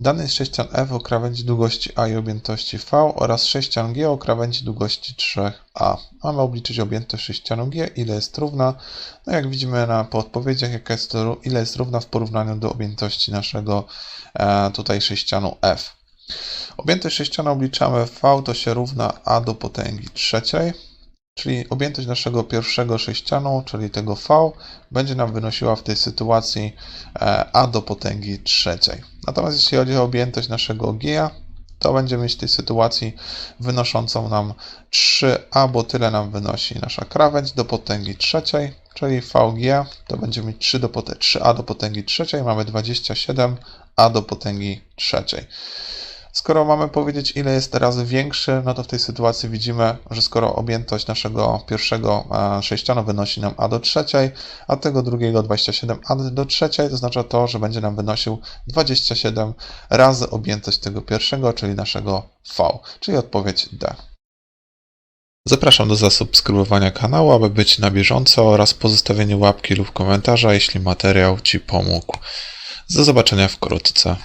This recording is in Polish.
Dany jest sześcian F o krawędzi długości A i objętości V oraz sześcian G o krawędzi długości 3A. Mamy obliczyć objętość sześcianu G, ile jest równa. No jak widzimy na, po odpowiedziach, jaka jest to, ile jest równa w porównaniu do objętości naszego e, tutaj sześcianu F. Objętość sześcianu obliczamy V to się równa A do potęgi trzeciej, czyli objętość naszego pierwszego sześcianu, czyli tego V, będzie nam wynosiła w tej sytuacji e, A do potęgi trzeciej. Natomiast jeśli chodzi o objętość naszego G, to będziemy mieć w tej sytuacji wynoszącą nam 3A, bo tyle nam wynosi nasza krawędź do potęgi trzeciej, czyli VG to będziemy mieć 3 do potęgi, 3A do potęgi trzeciej, mamy 27A do potęgi trzeciej. Skoro mamy powiedzieć, ile jest teraz większy, no to w tej sytuacji widzimy, że skoro objętość naszego pierwszego e, sześcianu wynosi nam a do trzeciej, a tego drugiego 27a do trzeciej, to oznacza to, że będzie nam wynosił 27 razy objętość tego pierwszego, czyli naszego v, czyli odpowiedź D. Zapraszam do zasubskrybowania kanału, aby być na bieżąco oraz pozostawienia łapki lub komentarza, jeśli materiał Ci pomógł. Do zobaczenia wkrótce.